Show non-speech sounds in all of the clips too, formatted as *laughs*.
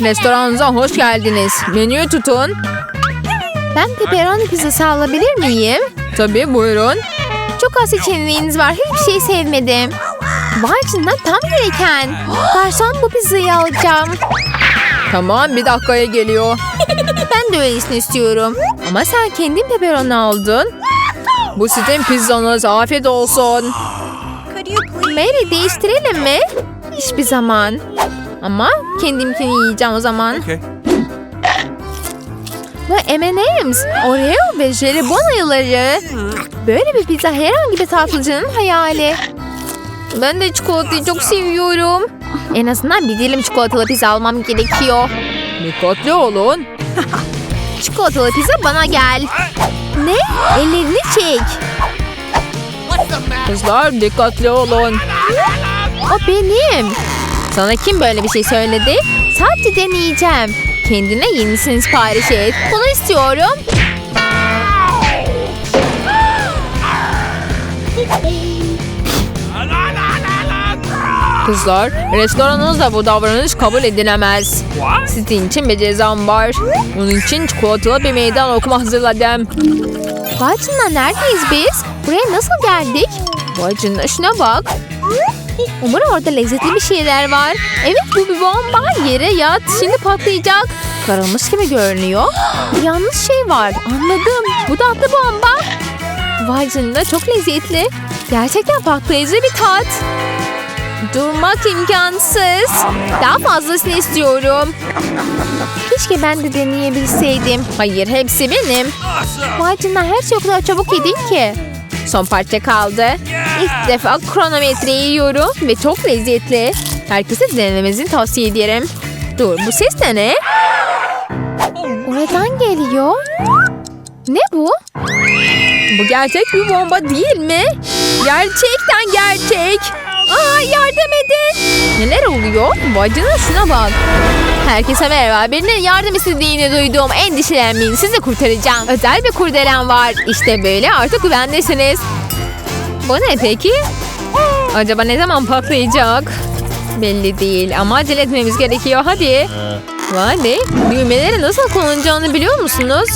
Restoranınıza hoş geldiniz. Menüyü tutun. Ben pepperoni pizzası alabilir miyim? Tabii buyurun. Çok az seçeneğiniz var. Hiçbir şey sevmedim. Canına tam gereken. Garson bu pizzayı alacağım. Tamam bir dakikaya geliyor. *laughs* Ben de öylesini istiyorum. Ama sen kendin pepperoni aldın. Bu sizin pizzanız. Afiyet olsun. Mary değiştirelim mi? Hiçbir zaman. Ama kendimkini yiyeceğim o zaman. Okay. Ve M&M's, Oreo ve jelibon ayıları. Böyle bir pizza herhangi bir tatlıcının hayali. Ben de çikolatayı çok seviyorum. En azından bir dilim çikolatalı pizza almam gerekiyor. Dikkatli olun. Çikolatalı pizza bana gel. Ne? Ellerini çek. Kızlar dikkatli olun. O benim. Sana kim böyle bir şey söyledi? Sadece deneyeceğim. Kendine yenisini sipariş et. Bunu istiyorum. Kızlar restoranınızda bu davranış kabul edilemez. Sizin için bir cezam var. Bunun için çikolatalı bir meydan okuma hazırladım. Canına neredeyiz biz? Buraya nasıl geldik? Canına şuna bak. Umarım orada lezzetli bir şeyler var. Evet bu bir bomba. Yere yat. Şimdi patlayacak. Karılmış gibi görünüyor. Yanlış şey var. Anladım. Bu da atlı bomba. Vay canına çok lezzetli. Gerçekten patlayıcı bir tat. Durmak imkansız. Daha fazlasını istiyorum. Keşke ben de deneyebilseydim. Hayır hepsi benim. Vay canına her şey o kadar çabuk yedin ki. Son parça kaldı. İlk defa kronometreyi yiyorum ve çok lezzetli. Herkese denemenizi tavsiye ederim. Dur bu ses de ne? Oradan geliyor. Ne bu? Bu gerçek bir bomba değil mi? Gerçekten gerçek. Aa yardım edin. Neler oluyor? Bacına şuna bak. Herkese merhaba. Birinin yardım istediğini duydum. Endişelenmeyin. Sizi kurtaracağım. Özel bir kurdelen var. İşte böyle artık güvendesiniz. Bu ne peki? Acaba ne zaman patlayacak? Belli değil ama acele etmemiz gerekiyor. Hadi. Vay be. Düğmeleri nasıl kullanacağını biliyor musunuz?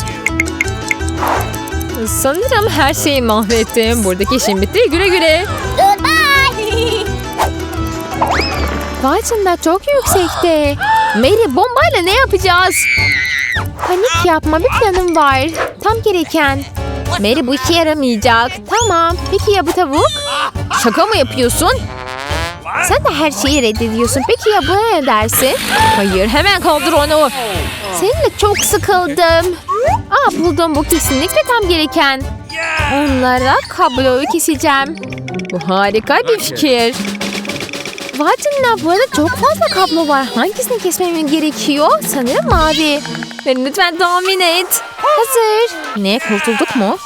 Sanırım her şeyi mahvettim. Buradaki işim bitti. Güle güle. Canına çok yüksekte. Mary bombayla ne yapacağız? Panik yapma bir planım var. Tam gereken. Mary bu işe yaramayacak. Tamam. Peki ya bu tavuk? Şaka mı yapıyorsun? Sen de her şeyi reddediyorsun. Peki ya buna ne dersin? Hayır hemen kaldır onu. Seninle çok sıkıldım. Aa buldum bu kesinlikle tam gereken. Onlara kabloyu keseceğim. Bu harika bir fikir. Vay bu arada çok fazla kablo var. Hangisini kesmem gerekiyor? Sanırım mavi. Lütfen tahmin et. Hazır. Ne kurtulduk mu?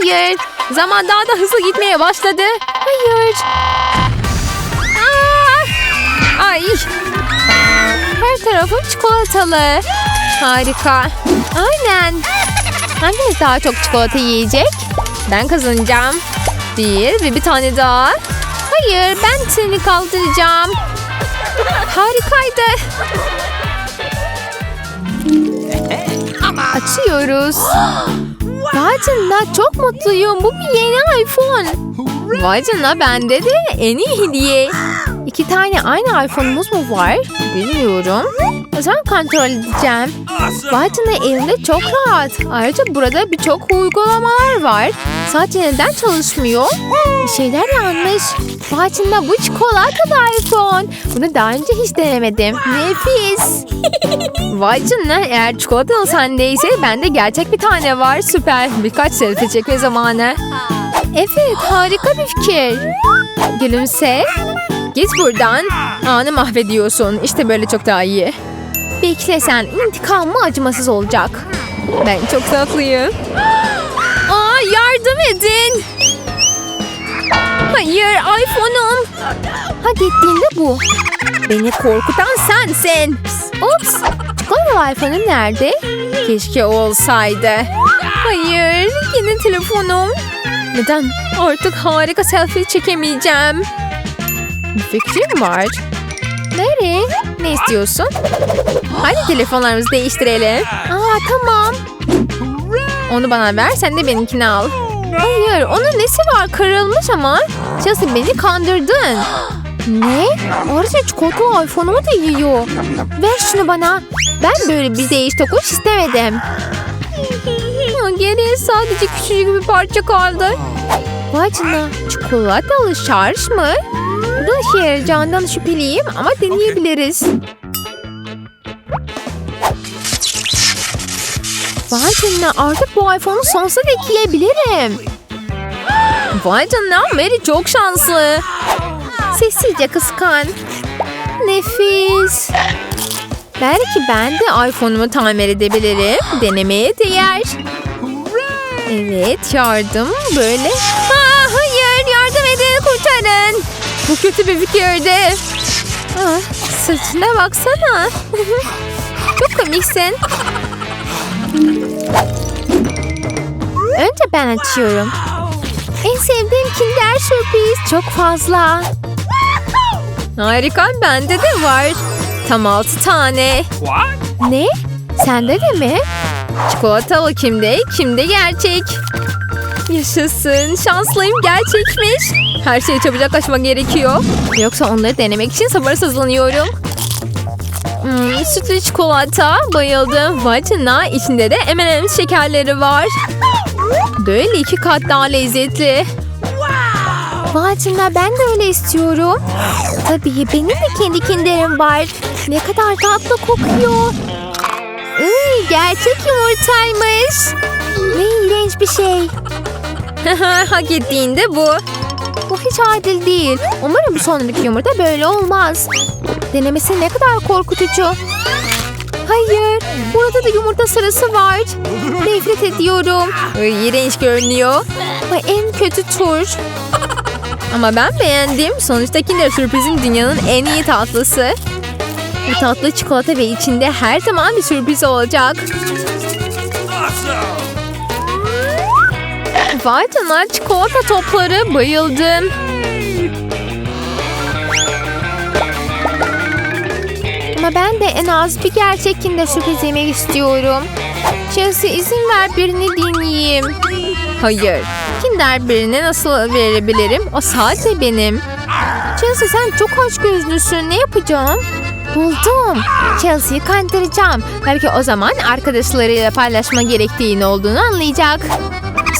Hayır. Zaman daha da hızlı gitmeye başladı. Hayır. Aa, Ay her tarafım çikolatalı. harika. Aynen. Hanginiz daha çok çikolata yiyecek? Ben kazanacağım. Bir ve bir tane daha. Hayır ben seni kaldıracağım. Harikaydı. Açıyoruz. Vay canına çok mutluyum. Bu bir yeni iPhone. Vay canına bende de en iyi hediye. İki tane aynı iPhone'umuz mu var? Bilmiyorum. O zaman kontrol edeceğim. Vay canına elimde çok rahat. Ayrıca burada birçok uygulamalar var. Sadece neden çalışmıyor? Bir şeyler yanlış. Canına bu çikolatalı iPhone. Bunu daha önce hiç denemedim. Nefis. *laughs* Vay canına eğer çikolatalı sendeyse bende gerçek bir tane var. Süper. Birkaç selfie çekme zamanı. Evet harika bir fikir. Gülümse. Git buradan. Anı mahvediyorsun. İşte böyle çok daha iyi. Bekle sen intikamı acımasız olacak. Ben çok tatlıyım. *gasps* Aa yardım edin. Hayır iPhone'um. Hak ettiğinde bu. Beni korkutan sensin. Ops. Çikolatalı iPhone'un nerede? Keşke olsaydı. Hayır, yine telefonum. Neden? Artık harika selfie çekemeyeceğim. Bir fikrim var. Nereye? Ne istiyorsun? Hadi telefonlarımızı değiştirelim. Aa tamam. Onu bana ver sen de benimkini al. Hayır onun nesi var kırılmış ama. Chelsea beni kandırdın. *gasps* Ne? Ayrıca çikolatalı iPhone'umu da yiyor. Ver şunu bana. Ben böyle bir değiş tokuş istemedim. *laughs* Geriye sadece küçücük bir parça kaldı. Vay canına çikolatalı şarj mı? Bunun işe yarayacağından şüpheliyim ama deneyebiliriz. Vay canına artık bu iPhone'u sonsuza dek yiyebilirim. Vay canına Mary çok şanslı. Sessizce kıskan. Nefis. Belki ben de iPhone'umu tamir edebilirim. Denemeye değer. Evet yardım böyle. Aa, hayır yardım edin kurtarın. Bu kötü bir fikirdi. Ah, saçına baksana. *laughs* Çok komiksin. Önce ben açıyorum. En sevdiğim Kinder sürpriz çok fazla. Harika bende de var. Tam altı tane. Ne? Sende de mi? Çikolatalı kimde, kimde gerçek. Yaşasın, şanslıyım gerçekmiş. Her şeyi çabucak açmak gerekiyor. Yoksa onları denemek için sabırsızlanıyorum. Hmm, sütlü çikolata, bayıldım. Vay içinde de M&M's şekerleri var. Böyle iki kat daha lezzetli. Vay ben de öyle istiyorum. Tabii benim de kendi kinderim var. Ne kadar tatlı kokuyor. Iy, gerçek yumurtaymış. Ne iğrenç bir şey. *laughs* Hak ettiğinde bu. Bu hiç adil değil. Umarım sonraki yumurta böyle olmaz. Denemesi ne kadar korkutucu. Hayır, burada da yumurta sarısı var. Nefret ediyorum. Ay, görünüyor. Ve en kötü tur. Ama ben beğendim. Sonuçta Kinder Sürpriz'in dünyanın en iyi tatlısı. Bu tatlı çikolata ve içinde her zaman bir sürpriz olacak. Vay canına çikolata topları bayıldım. Ama ben de en az bir gerçek Kinder sürpriz yemek istiyorum. Chelsea izin ver birini dinleyeyim. Hayır. Kinder birine nasıl verebilirim? O sadece benim. Chelsea sen çok aç gözlüsün. Ne yapacağım? Buldum. Chelsea'yi kandıracağım. Belki o zaman arkadaşlarıyla paylaşma gerektiğini olduğunu anlayacak.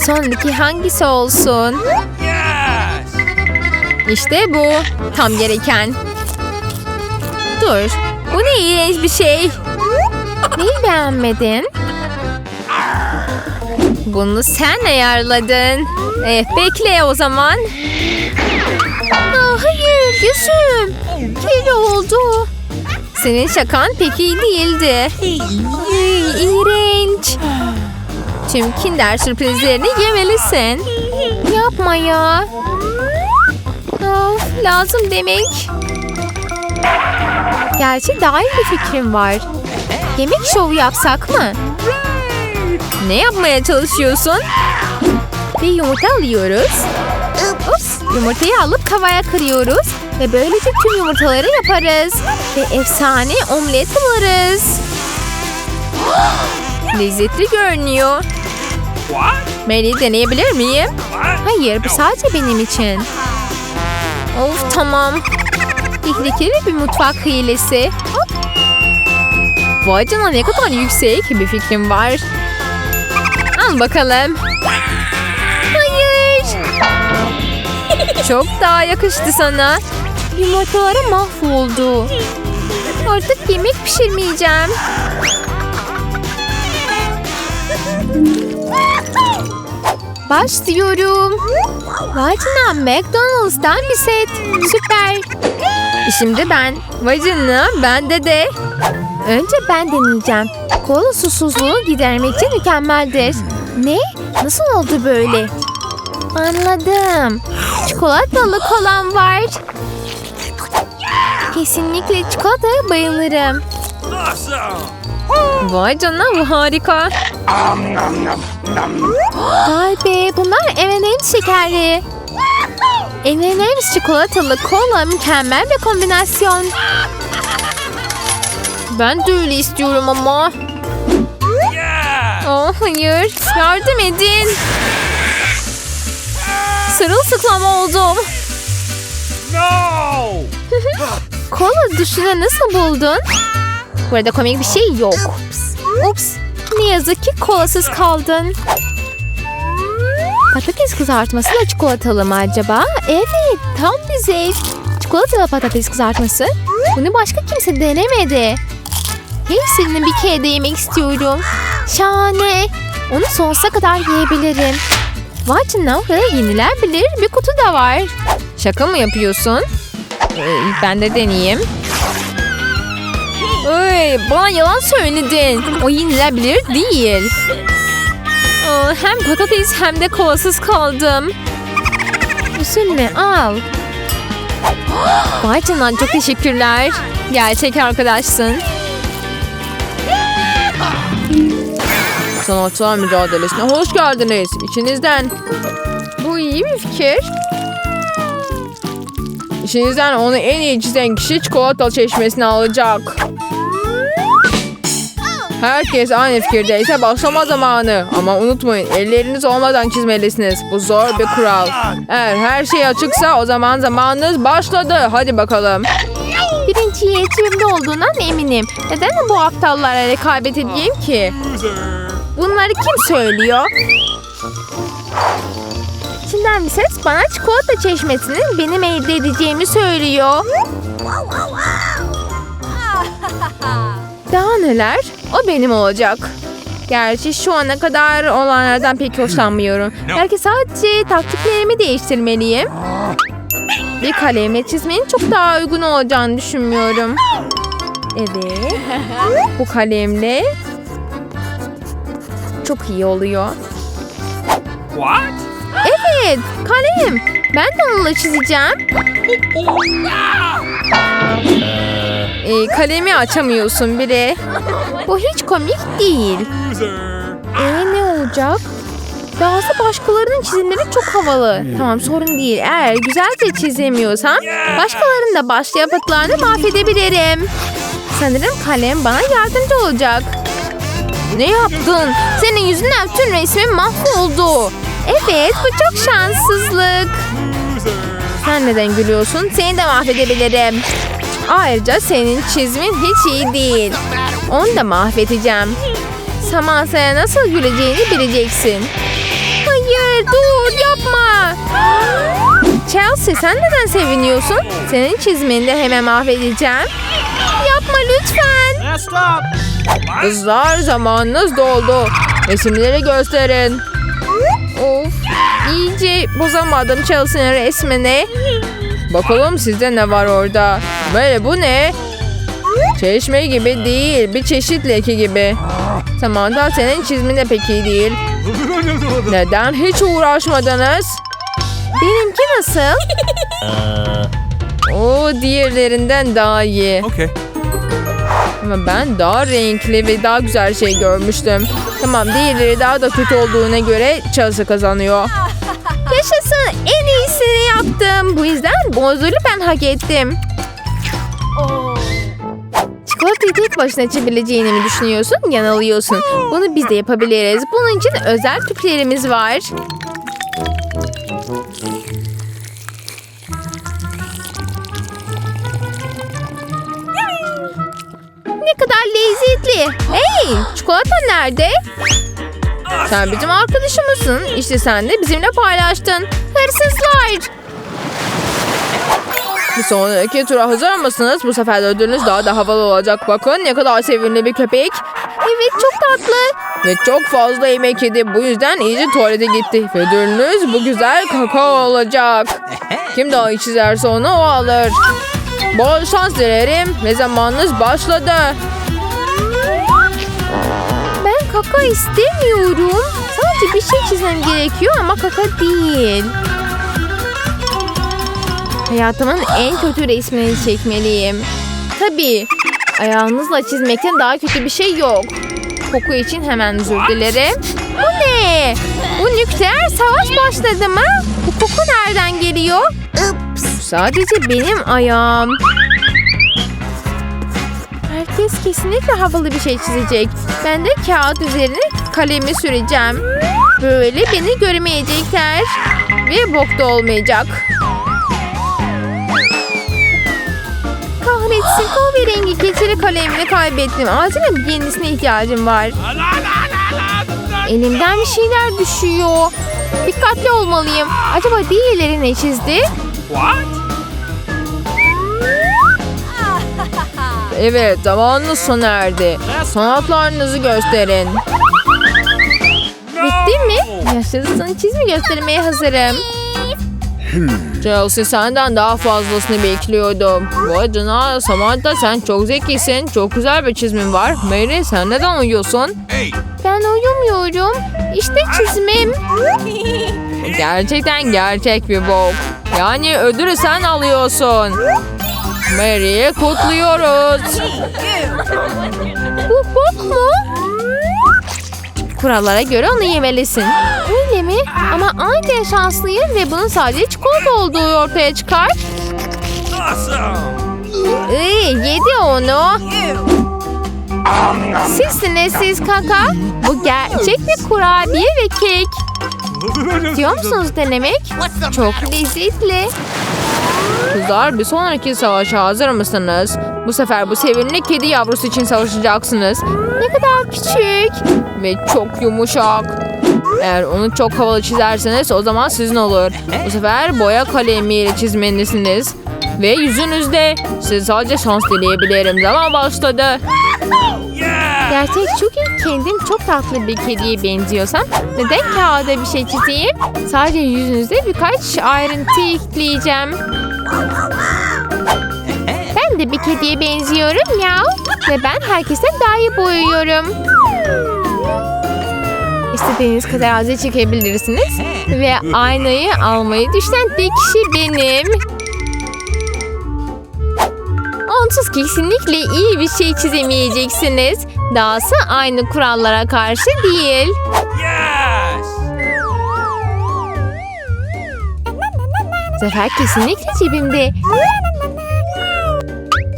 Sonraki hangisi olsun? İşte bu. Tam gereken. Dur. Ne iğrenç bir şey. Neyi beğenmedin? Bunu sen ayarladın. Eh, bekle o zaman. Aa, hayır yüzüm. Kirli oldu. Senin şakan pek iyi değildi. Iy, iğrenç. Tüm kinder sürprizlerini yemelisin. Yapma ya. Of, lazım demek. Gerçi daha iyi bir fikrim var. Yemek şovu yapsak mı? Ne yapmaya çalışıyorsun? Bir yumurta alıyoruz. Ups, yumurtayı alıp tavaya kırıyoruz. Ve böylece tüm yumurtaları yaparız. Ve efsane omlet buluruz. Lezzetli görünüyor. Mary deneyebilir miyim? Hayır bu sadece benim için. Of tamam. Tehlikeli bir mutfak hilesi. Vay canına ne kadar yüksek bir fikrim var. Al bakalım. Hayır. *laughs* Çok daha yakıştı sana. Yumurtaları mahvoldu. Artık yemek pişirmeyeceğim. *laughs* Başlıyorum. Vay canına McDonald's'tan bir set. Süper. Şimdi ben. Vay canına bende de. Önce ben deneyeceğim. Kola susuzluğu gidermek için mükemmeldir. Ne? Nasıl oldu böyle? Anladım. Çikolatalı kolam var. Kesinlikle çikolataya bayılırım. Vay canına bu harika. Vay be bunlar M&M şekerli. M&M's çikolatalı kola mükemmel bir kombinasyon. Ben de öyle istiyorum ama. Oh hayır. Yardım edin. Sırılsıklam oldum. No! *laughs* Kola duşunu nasıl buldun? Burada komik bir şey yok. Ups. Ne yazık ki kolasız kaldın. Patates kızartması da çikolatalı mı acaba? Evet, tam bir zevk. Çikolatalı patates kızartması. Bunu başka kimse denemedi. Hepsini bir kere de istiyorum. Şahane. Onu sonsuza kadar yiyebilirim. Vay canına orada yenilebilir bir kutu da var. Şaka mı yapıyorsun? Ee, ben de deneyeyim. Ay, bana yalan söyledin. O yenilebilir değil. Aa, hem patates hem de kolasız kaldım. Üzülme al. Vay canına çok teşekkürler. Gerçek arkadaşsın. Sanatçılar mücadelesine hoş geldiniz. İçinizden, Bu iyi bir fikir. içinizden onu en iyi çizen kişi çikolata çeşmesini alacak. Herkes aynı fikirdeyse başlama zamanı. Ama unutmayın elleriniz olmadan çizmelisiniz. Bu zor bir kural. Eğer her şey açıksa o zaman zamanınız başladı. Hadi bakalım. Birinci yetimde olduğundan eminim. Neden bu aptallara rekabet edeyim ki? Bunları kim söylüyor? İçinden bir ses bana çikolata çeşmesinin benim elde edeceğimi söylüyor. Daha neler? O benim olacak. Gerçi şu ana kadar olanlardan pek hoşlanmıyorum. Belki sadece taktiklerimi değiştirmeliyim. Bir kalemle çizmenin çok daha uygun olacağını düşünmüyorum. Evet. Bu kalemle çok iyi oluyor. What? Evet, kalem. Ben de onunla çizeceğim. *laughs* Ee, kalemi açamıyorsun bile. Bu hiç komik değil. Ee ne olacak? Dahası başkalarının çizimleri çok havalı. Tamam sorun değil. Eğer güzelce çizemiyorsam başkalarının da başka yapıtlarını mahvedebilirim. Sanırım kalem bana yardımcı olacak. Ne yaptın? Senin yüzünden bütün resmim mahvoldu. Evet bu çok şanssızlık. Sen neden gülüyorsun? Seni de mahvedebilirim. Ayrıca senin çizmin hiç iyi değil. Onu da mahvedeceğim. Saman sana nasıl güleceğini bileceksin. Hayır dur yapma. Chelsea sen neden seviniyorsun? Senin çizmeni de hemen mahvedeceğim. Yapma lütfen. Kızlar zamanınız doldu. Resimleri gösterin. Of iyice bozamadım Chelsea'nin resmini. Bakalım sizde ne var orada. Böyle bu ne? Çeşme gibi değil. Bir çeşit leke gibi. Tamam da senin çizmin de pek iyi değil. Neden hiç uğraşmadınız? Benimki nasıl? *laughs* O diğerlerinden daha iyi. Okay. Ama ben daha renkli ve daha güzel şey görmüştüm. Tamam diğerleri daha da kötü olduğuna göre Chelsea kazanıyor. *laughs* Yaşasın en iyisini yaptım. Bu yüzden bozulu ben hak ettim. Çikolatayı tek başına içebileceğini mi düşünüyorsun? Yanılıyorsun. Bunu biz de yapabiliriz. Bunun için özel tüplerimiz var. Kadar lezzetli. Hey, çikolata nerede? Sen bizim arkadaşımızsın. İşte sen de bizimle paylaştın. Hırsızlar. Bir sonraki tura hazır mısınız? Bu sefer de ödülünüz daha da havalı olacak. Bakın ne kadar sevimli bir köpek. Evet çok tatlı. Ve çok fazla yemek yedi. Bu yüzden iyice tuvalete gitti. Ve ödülünüz bu güzel kakao olacak. *laughs* Kim daha iyi çizerse onu o alır. Bol şans dilerim ve zamanınız başladı. Ben kaka istemiyorum. Sadece bir şey çizmem gerekiyor ama kaka değil. Hayatımın en kötü resmini çekmeliyim. Tabii. Ayağınızla çizmekten daha kötü bir şey yok. Koku için hemen özür dilerim. Bu ne? Bu nükleer savaş başladı mı? Bu koku nereden geliyor? Sadece benim ayağım. Herkes kesinlikle havalı bir şey çizecek. Ben de kağıt üzerine kalemi süreceğim. Böyle beni göremeyecekler. Ve bok da olmayacak. Kahretsin kahverengi keçeli kalemini kaybettim. Acilen yenisine ihtiyacım var. Elimden bir şeyler düşüyor. Dikkatli olmalıyım. Acaba diğerleri ne çizdi? What? Evet zamanınız sona erdi. Sanatlarınızı gösterin. Bitti mi? Yaşasın çizimi göstermeye hazırım. Chelsea senden daha fazlasını bekliyordum. Vay canına Samantha sen çok zekisin. Çok güzel bir çizmin var. Mary sen neden uyuyorsun? Hey. Ben uyumuyorum. İşte çizimim. Gerçekten gerçek bir bok. Yani ödülü sen alıyorsun. Mary'i kutluyoruz. Bu bok mu? Kurallara göre onu yemelisin. Öyle mi? Ama aynı şanslıyım ve bunun sadece çikolata olduğu ortaya çıkar. Awesome. Iy, yedi onu. Sizsiniz siz kaka. Bu gerçek bir kurabiye ve kek. Diyor musunuz denemek? Çok lezzetli. Kızlar bir sonraki savaşa hazır mısınız? Bu sefer bu sevimli kedi yavrusu için savaşacaksınız. Ne kadar küçük. Ve çok yumuşak. Eğer onu çok havalı çizerseniz o zaman sizin olur. Bu sefer boya kalemiyle çizmelisiniz. Ve yüzünüzde. Size sadece şans dileyebilirim. Zaman başladı. Gerçek çünkü kendim çok tatlı bir kediye benziyorsam neden kağıda bir şey çizeyim? Sadece yüzünüzde birkaç ayrıntı ekleyeceğim. Ben de bir kediye benziyorum ya. Ve ben herkesten daha iyi boyuyorum. İstediğiniz kadar azı çekebilirsiniz. Ve aynayı almayı düşünen tek kişi benim. Onsuz kesinlikle iyi bir şey çizemeyeceksiniz. Dahası aynı kurallara karşı değil. Yes. Zafer kesinlikle cebimde.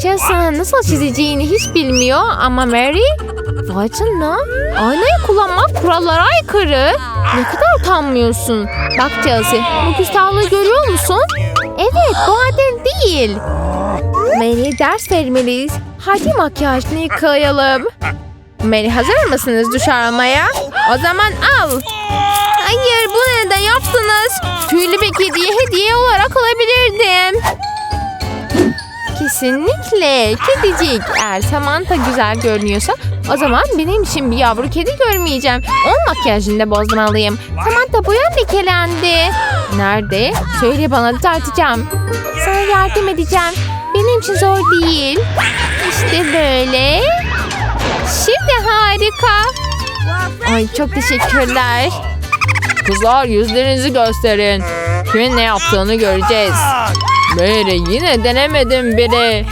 Chelsea nasıl çizeceğini hiç bilmiyor ama Mary... Vay canına. Aynayı kullanmak kurallara aykırı. Ne kadar utanmıyorsun. Bak Chelsea bu küstahlığı görüyor musun? Evet bu adil değil. Mary ders vermeliyiz. Hadi makyajını yıkayalım. Mary hazır mısınız duş almaya? O zaman al. Hayır bunu neden yaptınız? Tüylü bir kediye hediye olarak alabilirdim. Kesinlikle kedicik. Eğer Samantha güzel görünüyorsa o zaman benim için bir yavru kedi görmeyeceğim. Onun makyajını da bozmalıyım. Samantha boyan lekelendi. Nerede? Söyle bana düzelteceğim. Sana yardım edeceğim. Benim için zor değil. İşte böyle. Şimdi harika. Ay çok teşekkürler. Kızlar yüzlerinizi gösterin. Kimin ne yaptığını göreceğiz. Mary yine denemedim biri.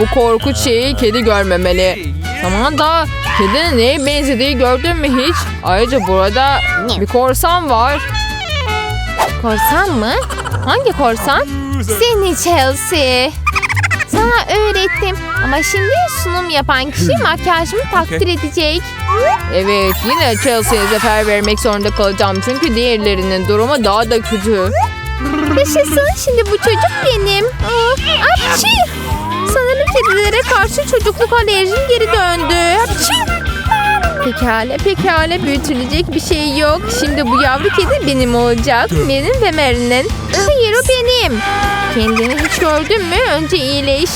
Bu korkunç şeyi kedi görmemeli. Samantha kedinin neye benzediği gördün mü hiç? Ayrıca burada bir korsan var. Korsan mı? Hangi korsan? Seni Chelsea. Sana öğrettim ama şimdi sunum yapan kişi makyajımı takdir edecek. Evet yine Chelsea'ye zafer vermek zorunda kalacağım. Çünkü diğerlerinin durumu daha da kötü. Yaşasın şimdi bu çocuk benim. Apçı! Sanırım kedilere karşı çocukluk alerjim geri döndü. Apçı! Pekala pekala büyütülecek bir şey yok. Şimdi bu yavru kedi benim olacak. Benim ve Mary'nin. Hayır o benim. Kendini hiç gördün mü? Önce iyileş.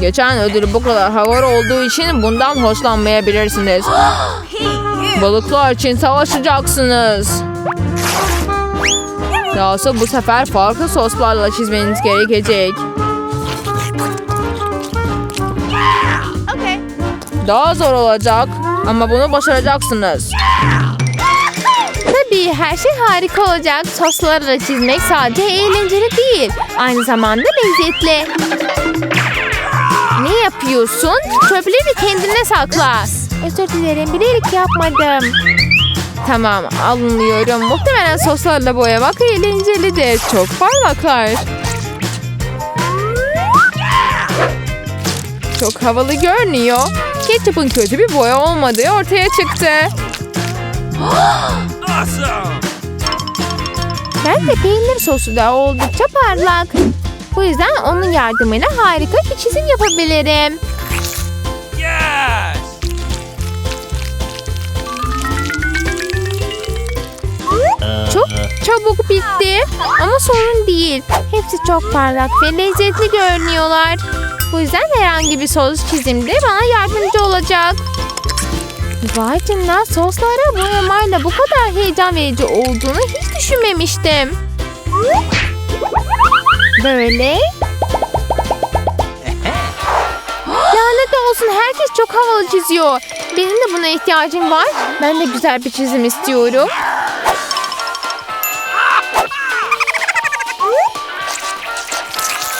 Geçen ödül bu kadar havalı olduğu için bundan hoşlanmayabilirsiniz. *gasps* Balıklar için savaşacaksınız. Dahası bu sefer farklı soslarla çizmeniz gerekecek. Daha zor olacak ama bunu başaracaksınız. Tabii her şey harika olacak. Soslarla çizmek sadece eğlenceli değil. Aynı zamanda lezzetli. Ne yapıyorsun? Çöpleri kendine sakla. Özür dilerim bilerek yapmadım. Tamam alınıyorum. Muhtemelen soslarla boyamak eğlencelidir. Çok parlaklar. Çok havalı görünüyor. Ketçup'un kötü bir boya olmadığı ortaya çıktı. *gasps* Awesome. Bence peynir sosu da oldukça parlak. Bu yüzden onun yardımıyla harika bir çizim yapabilirim. Çabuk bitti ama sorun değil. Hepsi çok parlak ve lezzetli görünüyorlar. Bu yüzden herhangi bir sos çizimde bana yardımcı olacak. Vay canına soslara boyamayla bu kadar heyecan verici olduğunu hiç düşünmemiştim. Böyle. *gasps* Lanet olsun herkes çok havalı çiziyor. Benim de buna ihtiyacım var. Ben de güzel bir çizim istiyorum.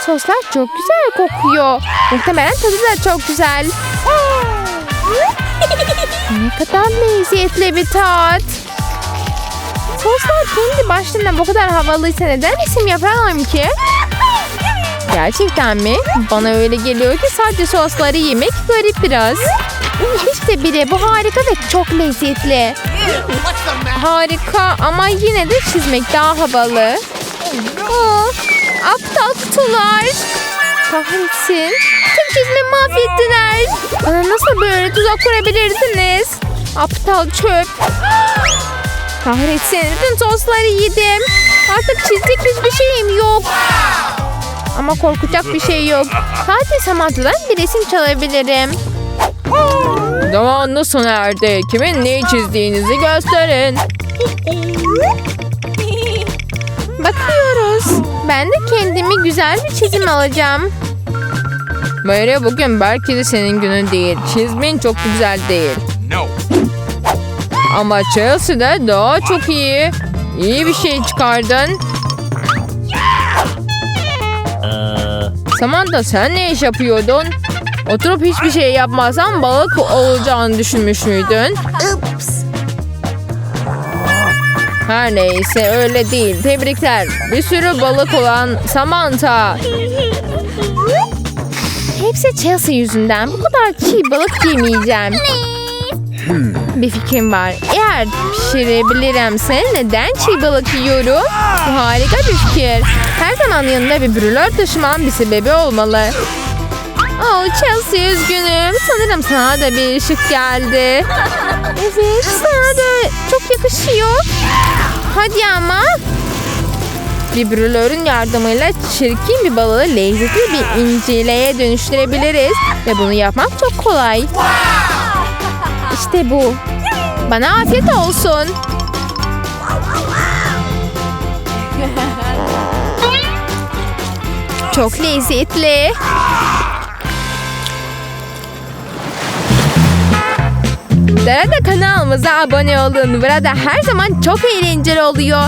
Soslar çok güzel kokuyor. Muhtemelen tadı da çok güzel. ne kadar lezzetli bir tat. Soslar kendi başlarına bu kadar havalıysa neden isim yapamam ki? Gerçekten mi? Bana öyle geliyor ki sadece sosları yemek garip biraz. İşte biri bu harika ve çok lezzetli. Harika ama yine de çizmek daha havalı. Aa, aptal kutular. Kahretsin. Tüm çizimi mahvettiler. Bana nasıl böyle tuzak kurabilirsiniz? Aptal çöp. *gasps* Kahretsin. Bütün sosları yedim. Artık çizecek hiçbir şeyim yok. Ama korkacak bir şey yok. Sadece Samantha'dan bir resim çalabilirim. Zamanınız sona erdi. Kimin neyi çizdiğinizi gösterin. Bakıyoruz. Ben de kendimi güzel bir çizim alacağım. Mary bugün belki de senin günün değil. Çizmin çok güzel değil. No. Ama Chelsea'de daha çok iyi. İyi bir şey çıkardın. Samantha sen ne iş yapıyordun? Oturup hiçbir şey yapmazsan balık olacağını düşünmüş müydün? Her neyse öyle değil. Tebrikler. Bir sürü balık olan Samantha. Hepsi Chelsea yüzünden. Bu kadar çiğ balık yemeyeceğim. Bir fikrim var. Eğer pişirebilirimse neden çiğ balık yiyorum? Bu harika bir fikir. Her zaman yanında bir brülör taşımam bir sebebi olmalı. Oh Chelsea üzgünüm. Sanırım sana da bir ışık geldi. *laughs* Evet sana da çok yakışıyor. Hadi ama. Bir brülörün yardımıyla çirkin bir balığı lezzetli bir incileye dönüştürebiliriz. Ve bunu yapmak çok kolay. İşte bu. Bana afiyet olsun. *laughs* Çok lezzetli. Burada kanalımıza abone olun. Burada her zaman çok eğlenceli oluyor.